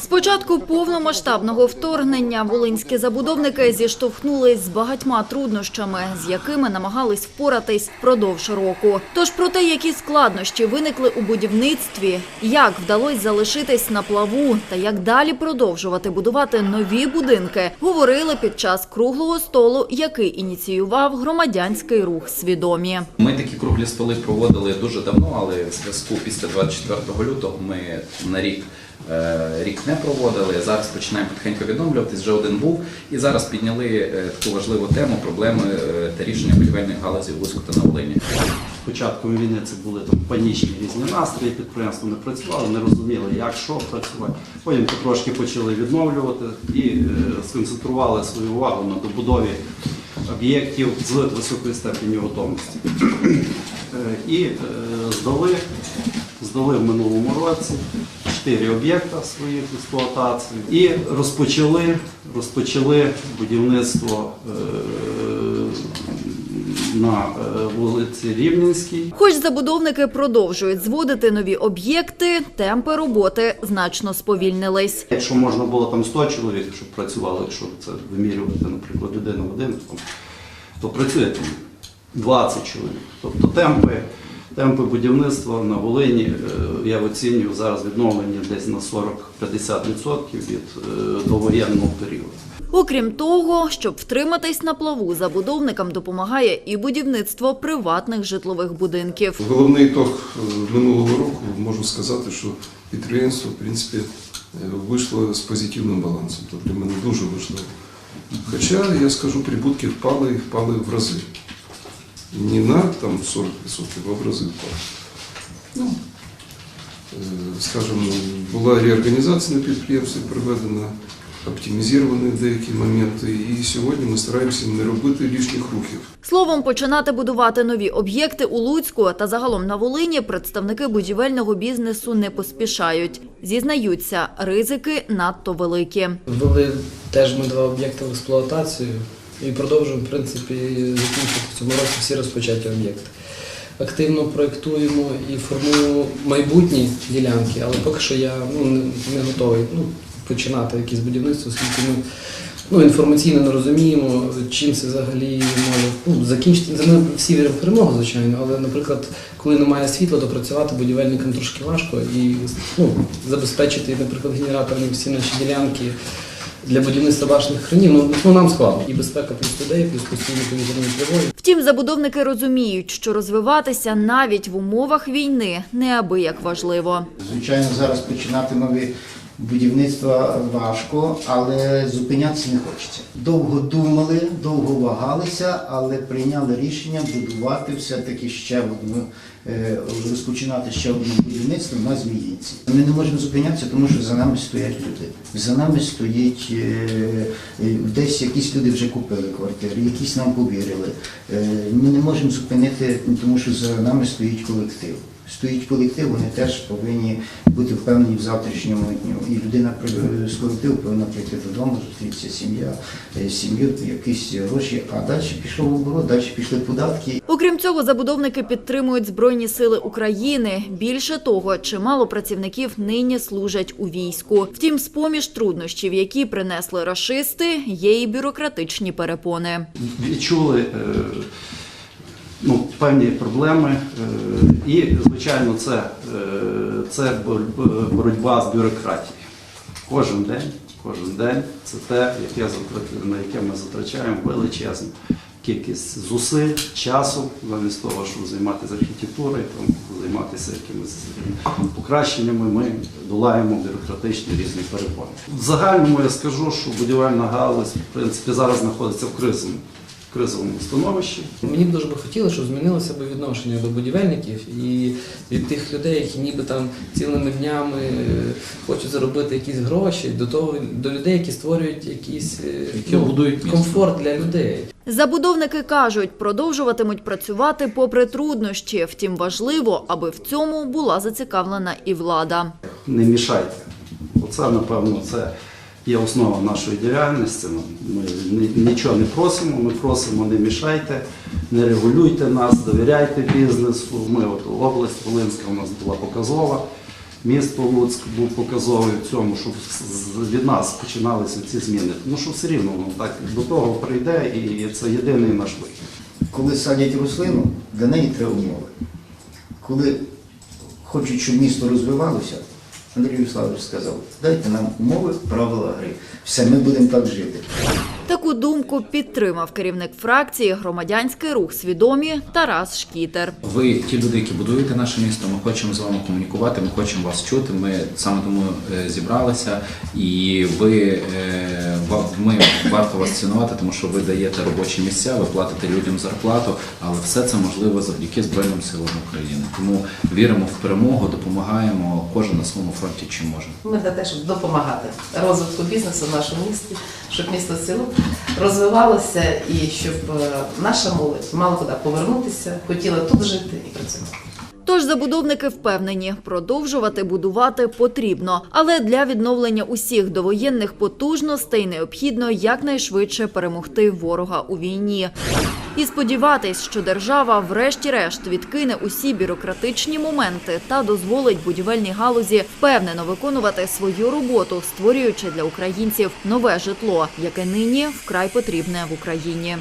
З початку повномасштабного вторгнення волинські забудовники зіштовхнулись з багатьма труднощами, з якими намагались впоратись впродовж року. Тож про те, які складнощі виникли у будівництві, як вдалося залишитись на плаву та як далі продовжувати будувати нові будинки, говорили під час круглого столу, який ініціював громадянський рух свідомі. Ми такі круглі столи проводили дуже давно, але в зв'язку після 24 лютого ми на рік. Е, Рік не проводили. Зараз починаємо потихеньку відновлюватись. Вже один був. І зараз підняли е, таку важливу тему проблеми е, та рішення будівельних галузів в Луцьку та на Волині. початком війни це були там панічні різні настрої, підприємства не працювали, не розуміли, як що працювати. Потім потрошки почали відновлювати і сконцентрували свою увагу на добудові об'єктів з високою степеню готовності. І здали, здали в минулому році чотири об'єкта своїх експлуатації і розпочали, розпочали будівництво е, на е, вулиці Рівненській. Хоч забудовники продовжують зводити нові об'єкти, темпи роботи значно сповільнились. Якщо можна було там 100 чоловік, щоб працювали, якщо це вимірювати, наприклад, людину в один, то, то працює там 20 чоловік. Тобто темпи, темпи будівництва на Волині, е, я оцінюю зараз відновлення десь на 40-50% від е, довоєнного періоду. Окрім того, щоб втриматись на плаву, забудовникам допомагає і будівництво приватних житлових будинків. Головний ітог е, минулого року можу сказати, що підприємство в принципі вийшло з позитивним балансом. Тобто для мене дуже важливо. Хоча я скажу, прибутки впали і впали в рази. Не на там 40%, а в рази впали. Ну, е, скажімо, була реорганізація на підприємстві проведена, оптимізовані деякі моменти, і сьогодні ми стараємося не робити лишніх рухів. Словом, починати будувати нові об'єкти у Луцьку та загалом на Волині представники будівельного бізнесу не поспішають. Зізнаються, ризики надто великі. Ввели теж ми два об'єкти в експлуатацію і продовжуємо, в принципі, закінчити в цьому році всі розпочаті об'єкти. Активно проєктуємо і формуємо майбутні ділянки, але поки що я ну, не, готовий ну, починати якесь будівництво, оскільки ми ну, інформаційно не розуміємо, чим це взагалі може ну, закінчити. Ми всі віримо в перемогу, звичайно, але, наприклад, коли немає світла, то працювати будівельникам трошки важко і ну, забезпечити, наприклад, генераторами всі наші ділянки для будівництва башних хранів, ну, ну нам складно. І безпека плюс людей, плюс постійні повітряні тривоги. Втім, забудовники розуміють, що розвиватися навіть в умовах війни неабияк важливо. Звичайно, зараз починати нові будівництва важко, але зупинятися не хочеться. Довго думали, довго вагалися, але прийняли рішення будувати все-таки ще одну, е, розпочинати ще одне будівництво на Зміїнці. Ми не можемо зупинятися, тому що за нами стоять люди. За нами стоїть е, е, десь якісь люди вже купили квартири, якісь нам повірили. Ми не можемо зупинити, тому що за нами стоїть колектив стоїть колектив, вони теж повинні бути впевнені в завтрашньому дню. І людина при- з колективу повинна прийти додому, зустрітися сім'я, е, сім'ю, якісь гроші, а далі пішов оборот, далі пішли податки. Окрім цього, забудовники підтримують Збройні сили України. Більше того, чимало працівників нині служать у війську. Втім, з-поміж труднощів, які принесли рашисти, є і бюрократичні перепони. відчули е, ну, певні проблеми. е, І, звичайно, це, е, це боротьба з бюрократією. Кожен день, кожен день це те, яке, на яке ми затрачаємо величезну кількість зусиль, часу, замість того, щоб займатися архітектурою, там, займатися якимись покращеннями, ми долаємо бюрократичні різні перепони. В загальному я скажу, що будівельна галузь в принципі зараз знаходиться в в кризовому становищі. Мені б дуже би хотілося, щоб змінилося б відношення до будівельників і від тих людей, які ніби там цілими днями е, хочуть заробити якісь гроші, до того до людей, які створюють якийсь е, Які місто. комфорт для людей. Забудовники кажуть, продовжуватимуть працювати попри труднощі. Втім, важливо, аби в цьому була зацікавлена і влада. Не мішайте. Оце, напевно, це є основа нашої діяльності. Ми нічого не просимо, ми просимо не мішайте, не регулюйте нас, довіряйте бізнесу. Ми от область Волинська у нас була показова. Місто Луцьк був показовий в цьому, щоб від нас починалися ці зміни. Тому що все рівно ну, так до того прийде, і це єдиний наш вихід. Коли садять рослину, для неї треба умови. Коли хочуть, щоб місто розвивалося, Андрій Вячеславович сказав, дайте нам умови, правила гри. Все, ми будемо так жити. Таку думку підтримав керівник фракції Громадянський рух свідомі Тарас Шкітер. Ви ті люди, які будуєте наше місто. Ми хочемо з вами комунікувати. Ми хочемо вас чути. Ми саме тому е, зібралися, і ви е, ми варто вас цінувати, тому що ви даєте робочі місця, ви платите людям зарплату, але все це можливо завдяки Збройним силам України. Тому віримо в перемогу, допомагаємо кожен на своєму фронті, чим може. Ми за те, щоб допомагати розвитку бізнесу в нашому місті, щоб місто село розвивалося і щоб е, наша молодь мала туди повернутися, хотіла тут жити і працювати. Тож забудовники впевнені, продовжувати будувати потрібно, але для відновлення усіх довоєнних потужностей необхідно якнайшвидше перемогти ворога у війні. І сподіватись, що держава врешті-решт відкине усі бюрократичні моменти та дозволить будівельній галузі впевнено виконувати свою роботу, створюючи для українців нове житло, яке нині вкрай потрібне в Україні.